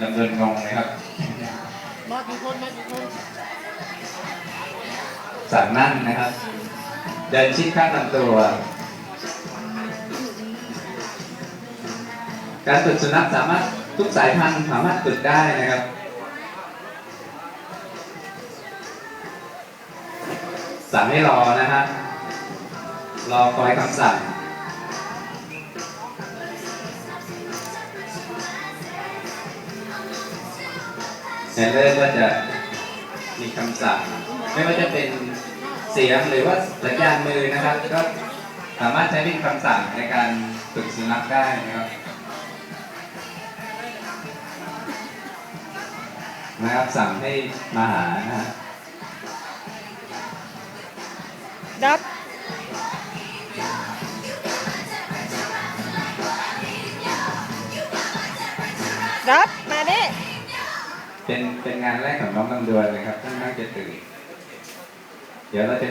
ลำเดวนงงนะครับมากี่คนมากี่คนสั่งนั่งนะครับ เดินชิดข้างลำตัว การฝึกสุนัขสามารถทุกสายพันธุ์สามารถฝึกได้นะครับสั่งให้รอนะฮะรอคอยคำสั่ง ในเรื่องก็จะมีคำสั่ง ไม่ว่าจะเป็นเสียงหรือว่าสัญญาณมือนะครับ ก็สามารถใช้เป็นคำสั่งในการฝึกสุนัขได้นะครับนะครับสั่งให้มาหานะฮะดับดับมาดิ เป็นเป็นงานแรกของน้องลำดวนเลยครับท่านน่าจะตื่นเดี๋ยวเราจะ